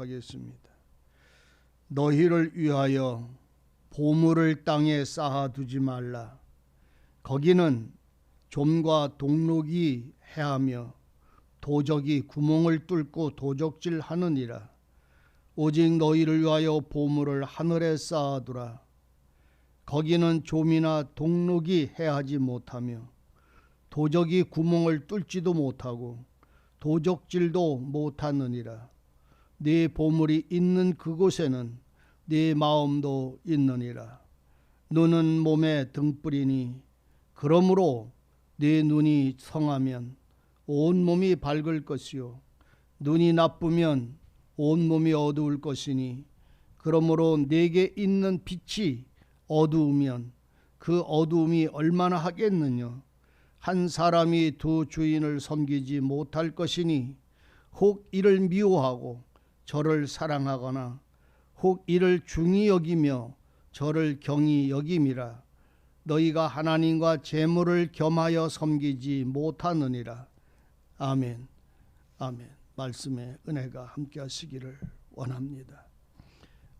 하겠습니다. 너희를 위하여 보물을 땅에 쌓아두지 말라. 거기는 좀과 동록이 해하며 도적이 구멍을 뚫고 도적질 하느니라. 오직 너희를 위하여 보물을 하늘에 쌓아두라. 거기는 좀이나 동록이 해하지 못하며 도적이 구멍을 뚫지도 못하고 도적질도 못하느니라. 네 보물이 있는 그곳에는 네 마음도 있느니라. 눈은 몸의 등불이니 그러므로 네 눈이 성하면 온 몸이 밝을 것이요 눈이 나쁘면 온 몸이 어두울 것이니 그러므로 내게 있는 빛이 어두우면 그 어두움이 얼마나 하겠느냐 한 사람이 두 주인을 섬기지 못할 것이니 혹 이를 미워하고 저를 사랑하거나 혹 이를 중히 여기며 저를 경히 여김이라. 너희가 하나님과 재물을 겸하여 섬기지 못하느니라. 아멘. 아멘. 말씀의 은혜가 함께 하시기를 원합니다.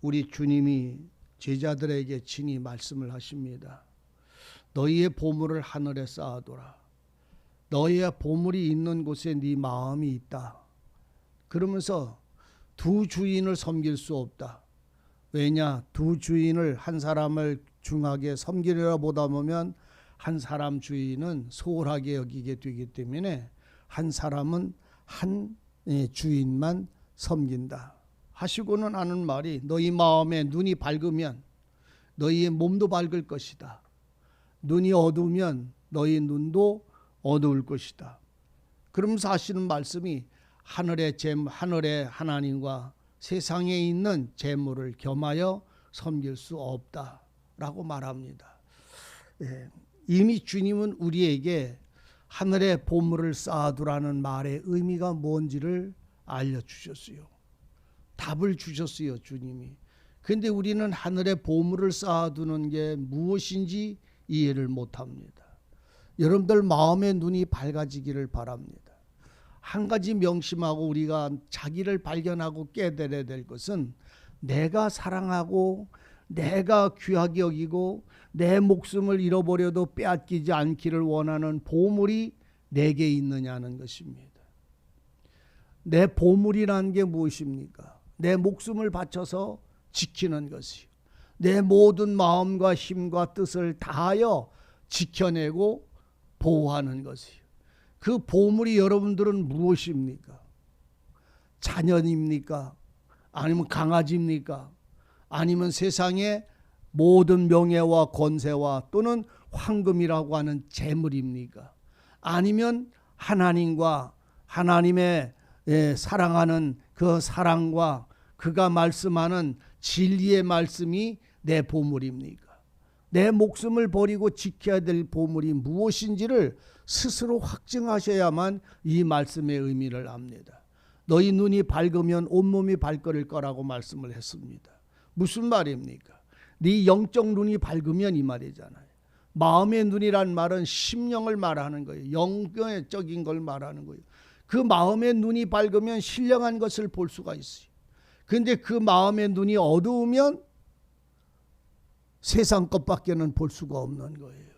우리 주님이 제자들에게 친히 말씀을 하십니다. 너희의 보물을 하늘에 쌓아둬라. 너희의 보물이 있는 곳에 네 마음이 있다. 그러면서 두 주인을 섬길 수 없다. 왜냐? 두 주인을 한 사람을 중하게 섬기려 보다 보면 한 사람 주인은 소홀하게 여기게 되기 때문에 한 사람은 한 예, 주인만 섬긴다. 하시고는 하는 말이 너희 마음에 눈이 밝으면 너희의 몸도 밝을 것이다. 눈이 어두우면 너희 눈도 어두울 것이다. 그러면서 하시는 말씀이 하늘의 재 하늘의 하나님과 세상에 있는 재물을 겸하여 섬길 수 없다라고 말합니다. 예, 이미 주님은 우리에게 하늘의 보물을 쌓아두라는 말의 의미가 뭔지를 알려주셨어요. 답을 주셨어요, 주님이. 근데 우리는 하늘의 보물을 쌓아두는 게 무엇인지 이해를 못합니다. 여러분들 마음의 눈이 밝아지기를 바랍니다. 한 가지 명심하고 우리가 자기를 발견하고 깨달아야 될 것은 내가 사랑하고 내가 귀하게 여기고 내 목숨을 잃어버려도 빼앗기지 않기를 원하는 보물이 내게 있느냐는 것입니다. 내 보물이라는 게 무엇입니까? 내 목숨을 바쳐서 지키는 것이요. 내 모든 마음과 힘과 뜻을 다하여 지켜내고 보호하는 것이요. 그 보물이 여러분들은 무엇입니까? 자녀입니까? 아니면 강아지입니까? 아니면 세상의 모든 명예와 권세와 또는 황금이라고 하는 재물입니까? 아니면 하나님과 하나님의 예, 사랑하는 그 사랑과 그가 말씀하는 진리의 말씀이 내 보물입니까? 내 목숨을 버리고 지켜야 될 보물이 무엇인지를 스스로 확증하셔야만 이 말씀의 의미를 압니다. 너희 눈이 밝으면 온몸이 밝거릴 거라고 말씀을 했습니다. 무슨 말입니까? 네 영적 눈이 밝으면 이 말이잖아요. 마음의 눈이란 말은 심령을 말하는 거예요. 영적인 걸 말하는 거예요. 그 마음의 눈이 밝으면 신령한 것을 볼 수가 있어요. 근데 그 마음의 눈이 어두우면 세상 것밖에는 볼 수가 없는 거예요.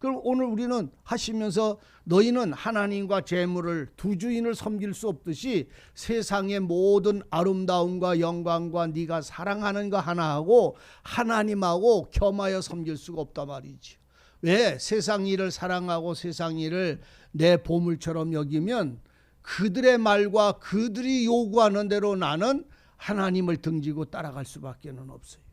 그럼 오늘 우리는 하시면서 너희는 하나님과 재물을 두 주인을 섬길 수 없듯이 세상의 모든 아름다움과 영광과 네가 사랑하는 거 하나하고 하나님하고 겸하여 섬길 수가 없다 말이지. 왜 세상 일을 사랑하고 세상 일을 내 보물처럼 여기면 그들의 말과 그들이 요구하는 대로 나는 하나님을 등지고 따라갈 수밖에는 없어요.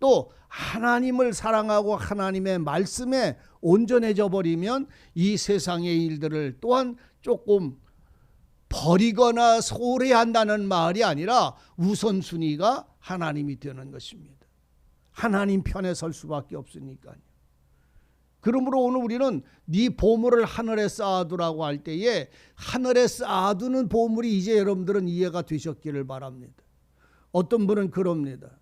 또 하나님을 사랑하고 하나님의 말씀에 온전해져 버리면 이 세상의 일들을 또한 조금 버리거나 소홀히 한다는 말이 아니라 우선순위가 하나님이 되는 것입니다. 하나님 편에 설 수밖에 없으니까요. 그러므로 오늘 우리는 네 보물을 하늘에 쌓아두라고 할 때에 하늘에 쌓아두는 보물이 이제 여러분들은 이해가 되셨기를 바랍니다. 어떤 분은 그럽니다.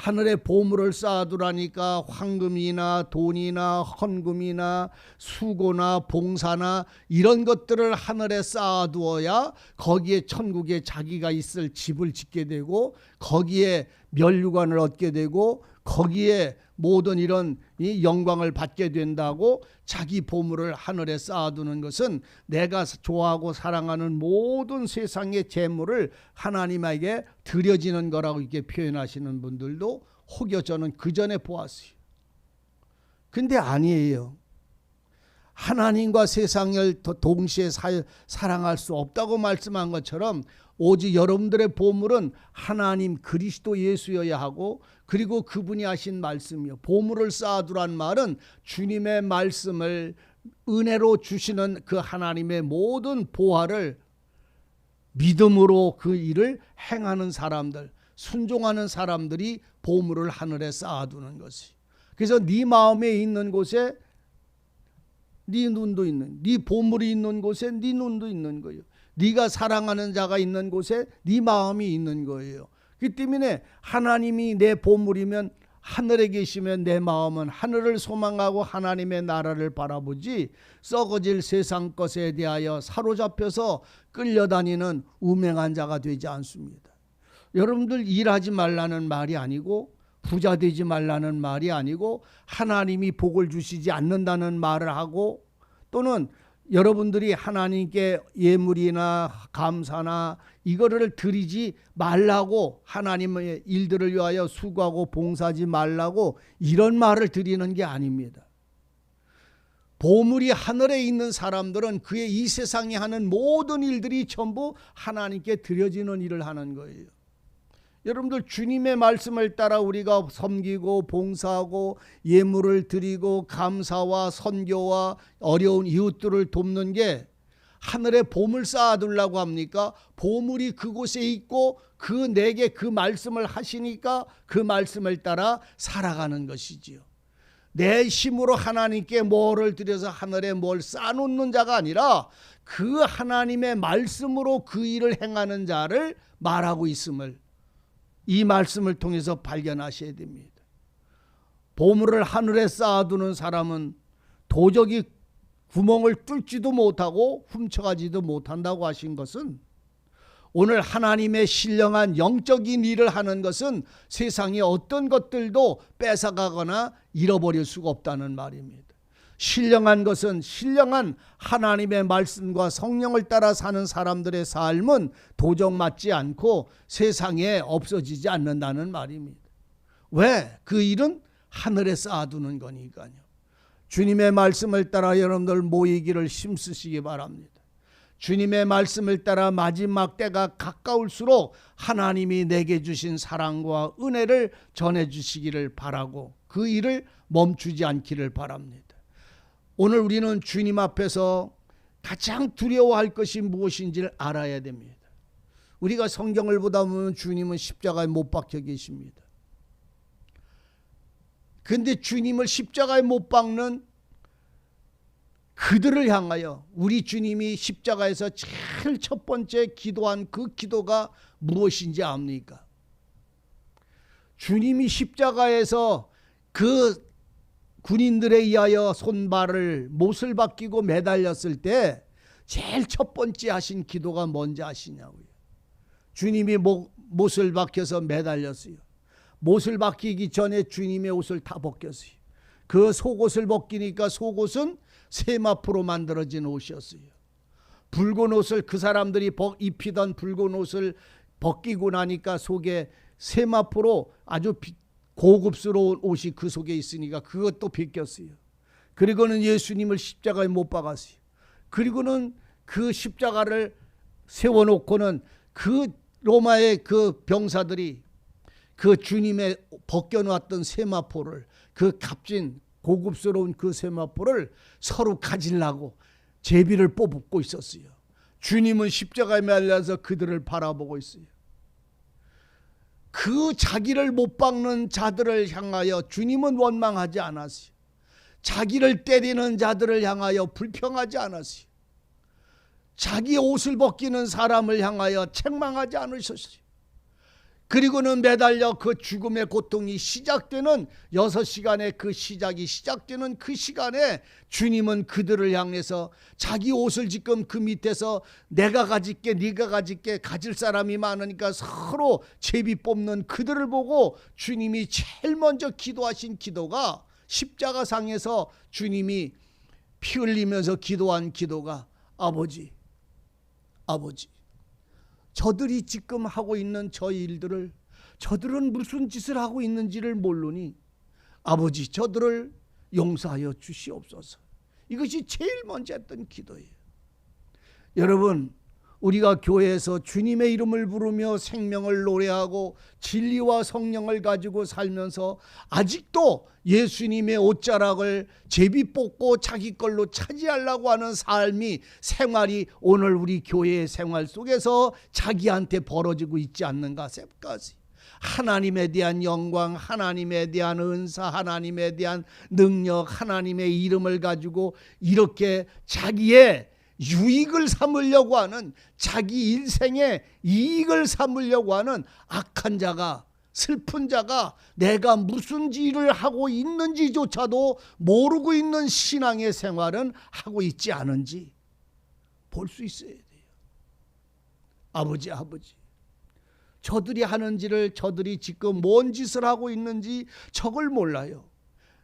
하늘에 보물을 쌓아두라니까 황금이나 돈이나 헌금이나 수고나 봉사나 이런 것들을 하늘에 쌓아두어야 거기에 천국에 자기가 있을 집을 짓게 되고 거기에 멸류관을 얻게 되고 거기에 모든 이런 이 영광을 받게 된다고 자기 보물을 하늘에 쌓아두는 것은 내가 좋아하고 사랑하는 모든 세상의 재물을 하나님에게 드려지는 거라고 이렇게 표현하시는 분들도 혹여 저는 그 전에 보았어요. 근데 아니에요. 하나님과 세상을 더 동시에 사, 사랑할 수 없다고 말씀한 것처럼 오직 여러분들의 보물은 하나님 그리스도 예수여야 하고 그리고 그분이 하신 말씀이요. 보물을 쌓아두란 말은 주님의 말씀을 은혜로 주시는 그 하나님의 모든 보화를 믿음으로 그 일을 행하는 사람들, 순종하는 사람들이 보물을 하늘에 쌓아두는 것이. 그래서 네 마음에 있는 곳에 네 눈도 있는, 네 보물이 있는 곳에 네 눈도 있는 거예요. 네가 사랑하는 자가 있는 곳에 네 마음이 있는 거예요. 그 때문에 하나님이 내 보물이면 하늘에 계시면 내 마음은 하늘을 소망하고 하나님의 나라를 바라보지 썩어질 세상 것에 대하여 사로잡혀서 끌려다니는 우명한 자가 되지 않습니다. 여러분들 일하지 말라는 말이 아니고 부자 되지 말라는 말이 아니고 하나님이 복을 주시지 않는다는 말을 하고 또는 여러분들이 하나님께 예물이나 감사나 이거를 드리지 말라고 하나님의 일들을 위하여 수고하고 봉사하지 말라고 이런 말을 드리는 게 아닙니다. 보물이 하늘에 있는 사람들은 그의 이 세상에 하는 모든 일들이 전부 하나님께 드려지는 일을 하는 거예요. 여러분들 주님의 말씀을 따라 우리가 섬기고 봉사하고 예물을 드리고 감사와 선교와 어려운 이웃들을 돕는 게 하늘에 보물 쌓아두려고 합니까? 보물이 그곳에 있고 그 내게 그 말씀을 하시니까 그 말씀을 따라 살아가는 것이지요. 내 힘으로 하나님께 뭐를 드려서 하늘에 뭘 쌓아놓는 자가 아니라 그 하나님의 말씀으로 그 일을 행하는 자를 말하고 있음을 이 말씀을 통해서 발견하셔야 됩니다. 보물을 하늘에 쌓아두는 사람은 도적이 구멍을 뚫지도 못하고 훔쳐가지도 못한다고 하신 것은 오늘 하나님의 신령한 영적인 일을 하는 것은 세상의 어떤 것들도 뺏어가거나 잃어버릴 수가 없다는 말입니다. 신령한 것은 신령한 하나님의 말씀과 성령을 따라 사는 사람들의 삶은 도적 맞지 않고 세상에 없어지지 않는다는 말입니다. 왜? 그 일은 하늘에 쌓아두는 거니까요. 주님의 말씀을 따라 여러분들 모이기를 힘쓰시기 바랍니다. 주님의 말씀을 따라 마지막 때가 가까울수록 하나님이 내게 주신 사랑과 은혜를 전해 주시기를 바라고 그 일을 멈추지 않기를 바랍니다. 오늘 우리는 주님 앞에서 가장 두려워할 것이 무엇인지를 알아야 됩니다. 우리가 성경을 보다 보면 주님은 십자가에 못 박혀 계십니다. 근데 주님을 십자가에 못 박는 그들을 향하여 우리 주님이 십자가에서 제일 첫 번째 기도한 그 기도가 무엇인지 압니까? 주님이 십자가에서 그 군인들에 의하여 손발을 못을 박히고 매달렸을 때 제일 첫 번째 하신 기도가 뭔지 아시냐고요. 주님이 못, 못을 박혀서 매달렸어요. 못을 박히기 전에 주님의 옷을 다 벗겼어요. 그 속옷을 벗기니까 속옷은 세마포로 만들어진 옷이었어요. 붉은 옷을 그 사람들이 입히던 붉은 옷을 벗기고 나니까 속에 세마포로 아주 고급스러운 옷이 그 속에 있으니까 그것도 벗겼어요. 그리고는 예수님을 십자가에 못 박았어요. 그리고는 그 십자가를 세워놓고는 그 로마의 그 병사들이 그 주님의 벗겨놓았던 세마포를 그 값진 고급스러운 그 세마포를 서로 가질라고 제비를 뽑고 있었어요. 주님은 십자가에 말려서 그들을 바라보고 있어요. 그 자기를 못 박는 자들을 향하여 주님은 원망하지 않았어요. 자기를 때리는 자들을 향하여 불평하지 않았어요. 자기 옷을 벗기는 사람을 향하여 책망하지 않으셨어요. 그리고는 매달려 그 죽음의 고통이 시작되는 여섯 시간의 그 시작이 시작되는 그 시간에 주님은 그들을 향해서 자기 옷을 지금 그 밑에서 내가 가질게 네가 가질게 가질 사람이 많으니까 서로 제비 뽑는 그들을 보고 주님이 제일 먼저 기도하신 기도가 십자가상에서 주님이 피 흘리면서 기도한 기도가 아버지 아버지 저들이 지금 하고 있는 저 일들을 저들은 무슨 짓을 하고 있는지를 모르니 아버지 저들을 용서하여 주시옵소서. 이것이 제일 먼저 했던 기도예요. 여러분 우리가 교회에서 주님의 이름을 부르며 생명을 노래하고 진리와 성령을 가지고 살면서 아직도 예수님의 옷자락을 제비 뽑고 자기 걸로 차지하려고 하는 삶이 생활이 오늘 우리 교회의 생활 속에서 자기한테 벌어지고 있지 않는가 셉까지 하나님에 대한 영광, 하나님에 대한 은사, 하나님에 대한 능력, 하나님의 이름을 가지고 이렇게 자기의 유익을 삼으려고 하는 자기 인생의 이익을 삼으려고 하는 악한 자가 슬픈 자가 내가 무슨 일을 하고 있는지조차도 모르고 있는 신앙의 생활은 하고 있지 않은지 볼 수 있어야 돼요. 아버지, 아버지. 저들이 하는지를 저들이 지금 뭔 짓을 하고 있는지 저걸 몰라요.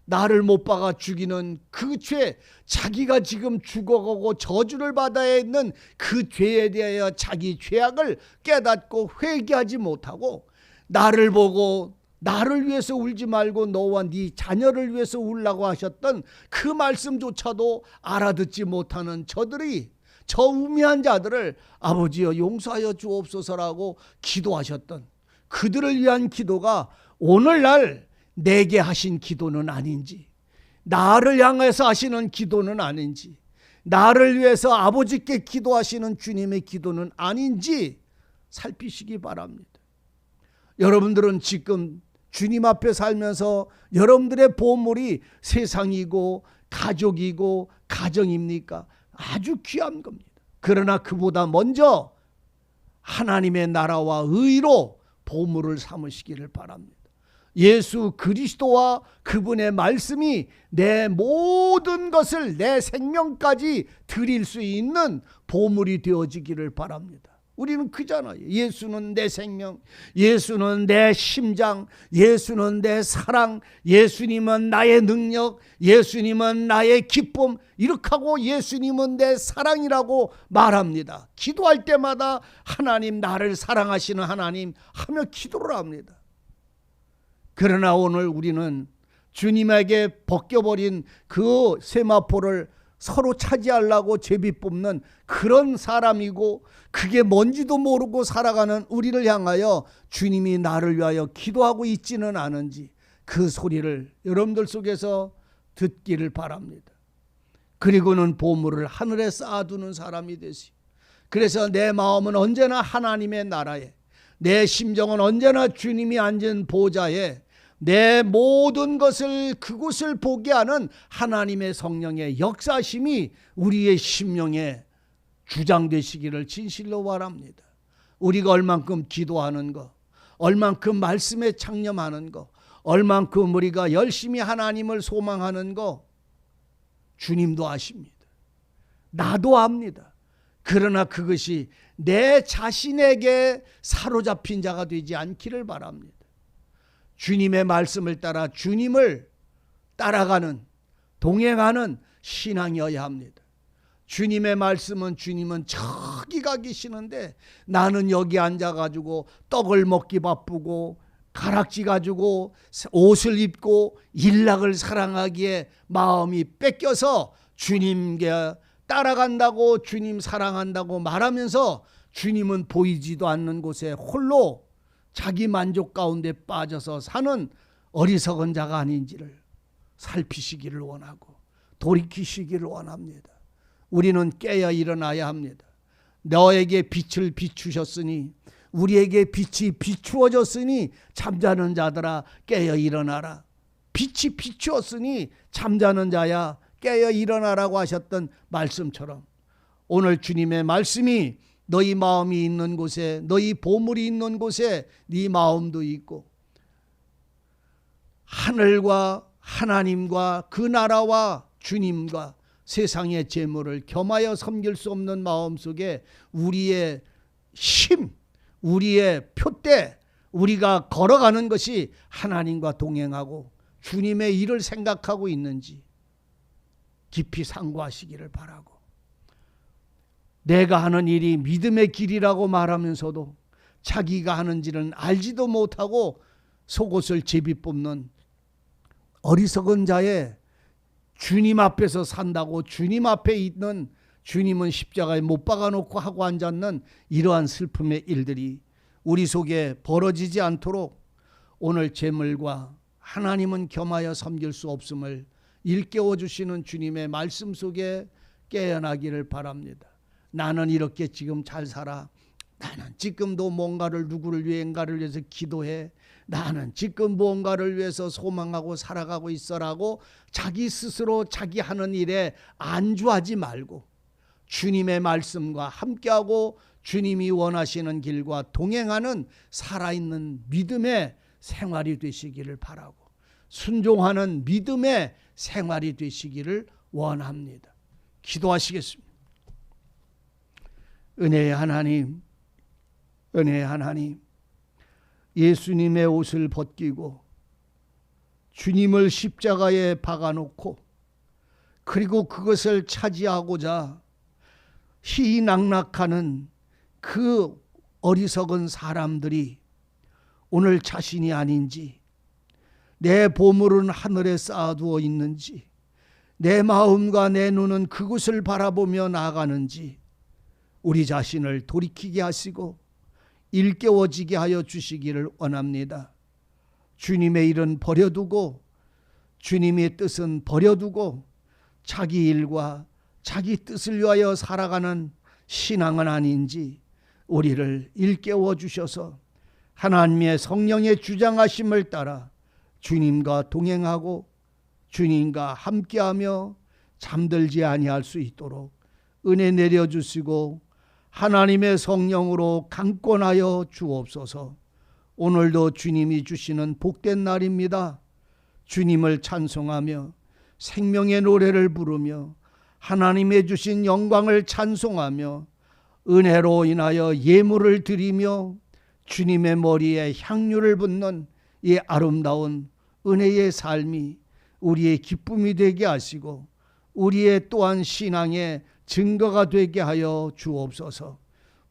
나를 못 박아 죽이는 그 죄, 자기가 지금 죽어가고 저주를 받아야 했는 그 죄에 대하여 자기 죄악을 깨닫고 회개하지 못하고 나를 보고 나를 위해서 울지 말고 너와 네 자녀를 위해서 울라고 하셨던 그 말씀조차도 알아듣지 못하는 저들이 저 우매한 자들을 아버지여 용서하여 주옵소서라고 기도하셨던 그들을 위한 기도가 오늘날 내게 하신 기도는 아닌지 나를 향해서 하시는 기도는 아닌지 나를 위해서 아버지께 기도하시는 주님의 기도는 아닌지 살피시기 바랍니다. 여러분들은 지금 주님 앞에 살면서 여러분들의 보물이 세상이고 가족이고 가정입니까? 아주 귀한 겁니다. 그러나 그보다 먼저 하나님의 나라와 의로 보물을 삼으시기를 바랍니다. 예수 그리스도와 그분의 말씀이 내 모든 것을 내 생명까지 드릴 수 있는 보물이 되어지기를 바랍니다. 우리는 그잖아요. 예수는 내 생명, 예수는 내 심장, 예수는 내 사랑, 예수님은 나의 능력, 예수님은 나의 기쁨, 이렇게 하고 예수님은 내 사랑이라고 말합니다. 기도할 때마다 하나님 나를 사랑하시는 하나님 하며 기도를 합니다. 그러나 오늘 우리는 주님에게 벗겨버린 그 세마포를 서로 차지하려고 제비 뽑는 그런 사람이고 그게 뭔지도 모르고 살아가는 우리를 향하여 주님이 나를 위하여 기도하고 있지는 않은지 그 소리를 여러분들 속에서 듣기를 바랍니다. 그리고는 보물을 하늘에 쌓아두는 사람이 되시. 그래서 내 마음은 언제나 하나님의 나라에, 내 심정은 언제나 주님이 앉은 보좌에 내 모든 것을 그곳을 보게 하는 하나님의 성령의 역사심이 우리의 심령에 주장되시기를 진실로 바랍니다. 우리가 얼만큼 기도하는 것, 얼만큼 말씀에 창념하는 것, 얼만큼 우리가 열심히 하나님을 소망하는 것, 주님도 아십니다. 나도 압니다. 그러나 그것이 내 자신에게 사로잡힌 자가 되지 않기를 바랍니다. 주님의 말씀을 따라 주님을 따라가는 동행하는 신앙이어야 합니다. 주님의 말씀은 주님은 저기 가 계시는데 나는 여기 앉아 가지고 떡을 먹기 바쁘고 가락지 가지고 옷을 입고 일락을 사랑하기에 마음이 뺏겨서 주님께 따라간다고 주님 사랑한다고 말하면서 주님은 보이지도 않는 곳에 홀로 자기 만족 가운데 빠져서 사는 어리석은 자가 아닌지를 살피시기를 원하고 돌이키시기를 원합니다. 우리는 깨어 일어나야 합니다. 너에게 빛을 비추셨으니 우리에게 빛이 비추어졌으니 잠자는 자들아 깨어 일어나라. 빛이 비추었으니 잠자는 자야 깨어 일어나라고 하셨던 말씀처럼 오늘 주님의 말씀이 너희 마음이 있는 곳에 너희 보물이 있는 곳에 네 마음도 있고 하늘과 하나님과 그 나라와 주님과 세상의 재물을 겸하여 섬길 수 없는 마음 속에 우리의 힘, 우리의 표대, 우리가 걸어가는 것이 하나님과 동행하고 주님의 일을 생각하고 있는지 깊이 상고하시기를 바라고 내가 하는 일이 믿음의 길이라고 말하면서도 자기가 하는 일은 알지도 못하고 속옷을 제비 뽑는 어리석은 자의 주님 앞에서 산다고 주님 앞에 있는 주님은 십자가에 못 박아놓고 하고 앉았는 이러한 슬픔의 일들이 우리 속에 벌어지지 않도록 오늘 재물과 하나님은 겸하여 섬길 수 없음을 일깨워 주시는 주님의 말씀 속에 깨어나기를 바랍니다. 나는 이렇게 지금 잘 살아. 나는 지금도 뭔가를 누구를 위해인가를 위해서 기도해. 나는 지금 무언가를 위해서 소망하고 살아가고 있어라고 자기 스스로 자기 하는 일에 안주하지 말고 주님의 말씀과 함께하고 주님이 원하시는 길과 동행하는 살아있는 믿음의 생활이 되시기를 바라고 순종하는 믿음의 생활이 되시기를 원합니다. 기도하시겠습니다. 은혜의 하나님, 은혜의 하나님, 예수님의 옷을 벗기고 주님을 십자가에 박아놓고 그리고 그것을 차지하고자 희낙락하는 그 어리석은 사람들이 오늘 자신이 아닌지 내 보물은 하늘에 쌓아두어 있는지 내 마음과 내 눈은 그곳을 바라보며 나아가는지 우리 자신을 돌이키게 하시고 일깨워지게 하여 주시기를 원합니다. 주님의 일은 버려두고 주님의 뜻은 버려두고 자기 일과 자기 뜻을 위하여 살아가는 신앙은 아닌지 우리를 일깨워 주셔서 하나님의 성령의 주장하심을 따라 주님과 동행하고 주님과 함께하며 잠들지 아니할 수 있도록 은혜 내려 주시고 하나님의 성령으로 강권하여 주옵소서. 오늘도 주님이 주시는 복된 날입니다. 주님을 찬송하며 생명의 노래를 부르며 하나님의 주신 영광을 찬송하며 은혜로 인하여 예물을 드리며 주님의 머리에 향유를 붓는 이 아름다운 은혜의 삶이 우리의 기쁨이 되게 하시고 우리의 또한 신앙의 증거가 되게 하여 주옵소서.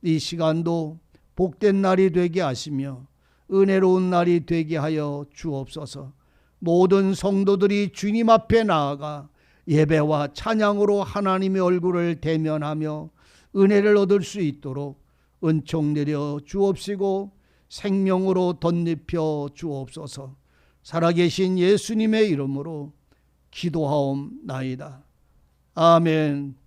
이 시간도 복된 날이 되게 하시며 은혜로운 날이 되게 하여 주옵소서. 모든 성도들이 주님 앞에 나아가 예배와 찬양으로 하나님의 얼굴을 대면하며 은혜를 얻을 수 있도록 은총 내려 주옵시고 생명으로 덧입혀 주옵소서. 살아계신 예수님의 이름으로 기도하옵나이다. 아멘.